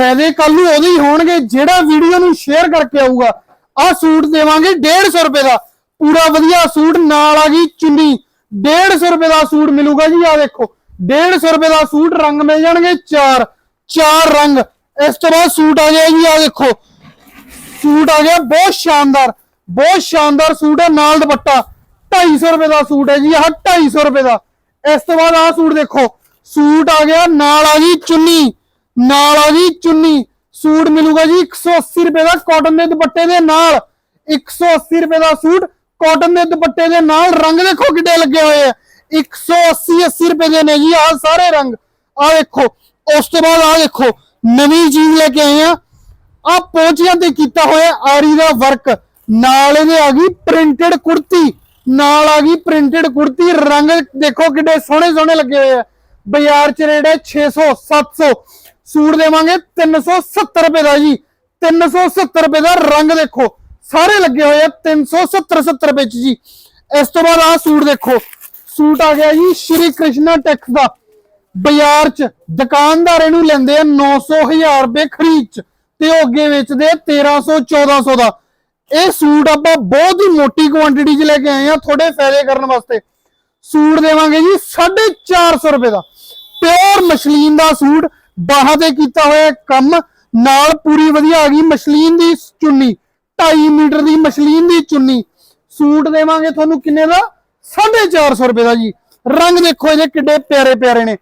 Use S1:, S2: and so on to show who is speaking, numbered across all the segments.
S1: ਫਾਇਦੇ ਕੱਲ ਨੂੰ ਉਹਦੇ ਹੀ ਹੋਣਗੇ, ਜਿਹੜਾ ਵੀਡੀਓ ਨੂੰ ਸ਼ੇਅਰ ਕਰਕੇ ਆਊਗਾ। ਆਹ ਸੂਟ ਦੇਵਾਂਗੇ 150 ਰੁਪਏ ਦਾ। ਪੂਰਾ ਵਧੀਆ ਸੂਟ, ਨਾਲ ਆ ਗਈ ਚੁੰਨੀ। 150 ਰੁਪਏ ਦਾ ਸੂਟ ਮਿਲੂਗਾ ਜੀ ਆ ਦੇਖੋ। 150 ਰੁਪਏ ਦਾ ਸੂਟ, ਰੰਗ ਮਿਲ ਜਾਣਗੇ ਚਾਰ। ਚਾਰ ਰੰਗ। ਇਸ ਤੋਂ ਬਾਅਦ ਸੂਟ ਆ ਗਿਆ ਜੀ ਆ ਦੇਖੋ। ਸੂਟ ਆ ਗਿਆ, ਬਹੁਤ ਸ਼ਾਨਦਾਰ। ਬਹੁਤ ਸ਼ਾਨਦਾਰ ਸੂਟ ਹੈ, ਨਾਲ ਦੁਪੱਟਾ। 250 ਰੁਪਏ ਦਾ ਸੂਟ ਹੈ ਜੀ, ਆਹ 250 ਰੁਪਏ ਦਾ। ਇਸ ਤੋਂ ਬਾਅਦ ਆਹ ਸੂਟ ਦੇਖੋ। ਸੂਟ ਆ ਗਿਆ, ਨਾਲ ਆ ਗਈ ਚੁੰਨੀ। ਨਾਲ ਆ ਗਈ ਚੁੰਨੀ ਸੂਟ ਮਿਲੂਗਾ ਜੀ 180 ਰੁਪਏ ਦਾ ਕਾਟਨ ਦੇ ਦੁਪੱਟੇ ਦੇ ਨਾਲ। 180 ਰੁਪਏ ਦਾ ਸੂਟ ਕਾਟਨ ਦੇ ਦੁਪੱਟੇ ਦੇ ਨਾਲ। ਰੰਗ ਦੇਖੋ ਕਿੱਡੇ ਲੱਗੇ ਹੋਏ ਆ। 180 80 ਰੁਪਏ ਦੇ ਨੇ ਜੀ, ਆਹ ਸਾਰੇ ਰੰਗ। ਆਹ ਦੇਖੋ, ਉਸ ਤੋਂ ਬਾਅਦ ਆਹ ਦੇਖੋ, ਨਵੀਂ ਚੀਜ਼ ਲੈ ਕੇ ਆਏ ਆ। ਆ ਪੋਚਿਆਂ ਤੇ ਕੀਤਾ ਹੋਇਆ ਆਰੀ ਦਾ ਵਰਕ ਨਾਲ ਇਹਦੇ ਆ ਗਈ ਪ੍ਰਿੰਟਡ ਕੁੜਤੀ। ਨਾਲ ਆ ਗਈ ਪ੍ਰਿੰਟਡ ਕੁੜਤੀ। ਰੰਗ ਦੇਖੋ ਕਿੱਡੇ ਸੋਹਣੇ ਸੋਹਣੇ ਲੱਗੇ ਹੋਏ ਆ। ਬਾਜ਼ਾਰ ਚ ਰੇਟ ਹੈ 600 700 ਸੂਟ ਦੇਵਾਂਗੇ 370 ਰੁਪਏ ਦਾ ਜੀ। 370 ਰੁਪਏ ਦਾ ਰੰਗ ਦੇਖੋ। ਸਾਰੇ ਲੱਗੇ ਹੋਏ ਆ 370 70 ਰੁਪਏ ਚ ਜੀ। ਇਸ ਤੋਂ ਬਾਅਦ ਆ ਸੂਟ ਦੇਖੋ। ਸੂਟ ਆ ਗਿਆ ਜੀ ਸ਼੍ਰੀ ਕ੍ਰਿਸ਼ਨਾ ਟੈਕਸ ਦਾ। ਬਾਜ਼ਾਰ ਚ ਦੁਕਾਨਦਾਰ ਇਹਨੂੰ ਲੈਂਦੇ ਆ 900 ਹਜ਼ਾਰ ਰੁਪਏ ਖਰੀਦ ਚ ਤੇ ਉਹ ਅੱਗੇ ਵੇਚਦੇ ਆ 1300 1400 ਦਾ। ਇਹ ਸੂਟ ਆਪਾਂ ਬਹੁਤ ਹੀ ਮੋਟੀ ਕੁਆਂਟੀਟੀ ਚ ਲੈ ਕੇ ਆਏ ਆ ਤੁਹਾਡੇ ਫਾਇਦੇ ਕਰਨ ਵਾਸਤੇ। ਸੂਟ ਦੇਵਾਂਗੇ ਜੀ 450 ਰੁਪਏ ਦਾ। ਪਿਓਰ ਮਸ਼ਲੀਨ ਦਾ ਸੂਟ ਬਾਹਾਂ ਤੇ ਕੀਤਾ ਹੋਇਆ ਕੰਮ। ਨਾਲ ਪੂਰੀ ਵਧੀਆ ਆ ਗਈ ਮਸ਼ਲੀਨ ਦੀ ਚੁੰਨੀ। 2.5 ਮੀਟਰ ਦੀ ਮਸ਼ਲੀਨ ਦੀ ਚੁੰਨੀ। ਸੂਟ ਦੇਵਾਂਗੇ ਤੁਹਾਨੂੰ ਕਿੰਨੇ ਦਾ? 450 ਰੁਪਏ ਦਾ ਜੀ। ਰੰਗ ਦੇਖੋ ਇਹਦੇ ਕਿੱਡੇ ਪਿਆਰੇ ਪਿਆਰੇ ਨੇ।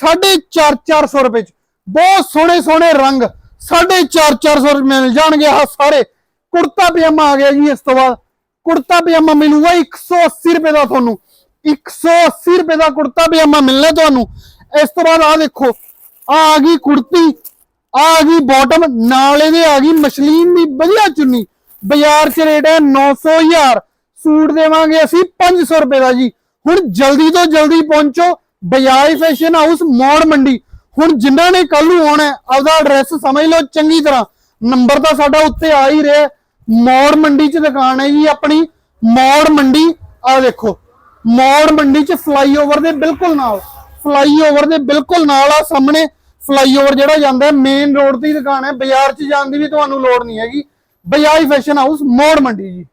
S1: 4.5 400 ਰੁਪਏ ਚ। ਬਹੁਤ ਸੋਹਣੇ ਸੋਹਣੇ ਰੰਗ। 4.5 400 ਰੁਪਏ ਮਿਲ ਜਾਣਗੇ ਆਹ ਸਾਰੇ। ਕੁੜਤਾ ਪਜਾਮਾ ਆ ਗਿਆ ਜੀ ਇਸ ਤੋਂ ਬਾਅਦ। ਕੁੜਤਾ ਪਜਾਮਾ ਮਿਲੂਗਾ 180 ਰੁਪਏ ਦਾ ਤੁਹਾਨੂੰ। 180 ਰੁਪਏ ਦਾ ਕੁੜਤਾ ਪਜਾਮਾ ਮਿਲਣਾ ਤੁਹਾਨੂੰ। ਇਸ ਤੋਂ ਬਾਅਦ ਆ ਦੇਖੋ। ਆ ਆ ਗਈ ਕੁੜਤੀ, ਆ ਆ ਗਈ ਬਾਟਮ ਨਾਲ ਇਹਦੇ ਆ ਗਈ ਮਸ਼ਲੀਨ ਦੀ ਵਧੀਆ ਚੁੰਨੀ। ਬਾਜ਼ਾਰ 'ਚ ਰੇਟ ਹੈ 900000 ਸੂਟ ਦੇਵਾਂਗੇ ਅਸੀਂ 500 ਰੁਪਏ ਦਾ ਜੀ। ਹੁਣ ਜਲਦੀ ਤੋਂ ਜਲਦੀ ਪਹੁੰਚੋ, ਬਜਾਜ ਫੈਸ਼ਨ ਹਾਊਸ, ਮੋੜ ਮੰਡੀ। ਹੁਣ ਜਿਨ੍ਹਾਂ ਨੇ ਕੱਲ ਨੂੰ ਆਉਣਾ ਆਪਦਾ ਐਡਰੈਸ ਸਮਝ ਲਓ ਚੰਗੀ ਤਰ੍ਹਾਂ। ਨੰਬਰ ਤਾਂ ਸਾਡਾ ਉੱਤੇ ਆ ਹੀ ਰਿਹਾ ਹੈ। ਮੋੜ ਮੰਡੀ 'ਚ ਦੁਕਾਨ ਹੈ ਜੀ ਆਪਣੀ। ਮੋੜ ਮੰਡੀ ਆ ਦੇਖੋ। ਮੋੜ ਮੰਡੀ 'ਚ ਫਲਾਈਓਵਰ ਦੇ ਬਿਲਕੁਲ ਨਾਲ ਫਲਾਈਓਵਰ ਦੇ ਬਿਲਕੁਲ ਨਾਲ ਆ ਸਾਹਮਣੇ। ਫਲਾਈਓਵਰ ਜਿਹੜਾ ਜਾਂਦਾ ਮੇਨ ਰੋਡ ਤੇ ਹੀ ਦੁਕਾਨ ਹੈ। ਬਾਜ਼ਾਰ 'ਚ ਜਾਣ ਦੀ ਵੀ ਤੁਹਾਨੂੰ ਲੋੜ ਨਹੀਂ ਹੈਗੀ। ਬਜਾਜ ਫੈਸ਼ਨ ਹਾਊਸ, ਮੋੜ ਮੰਡੀ ਜੀ।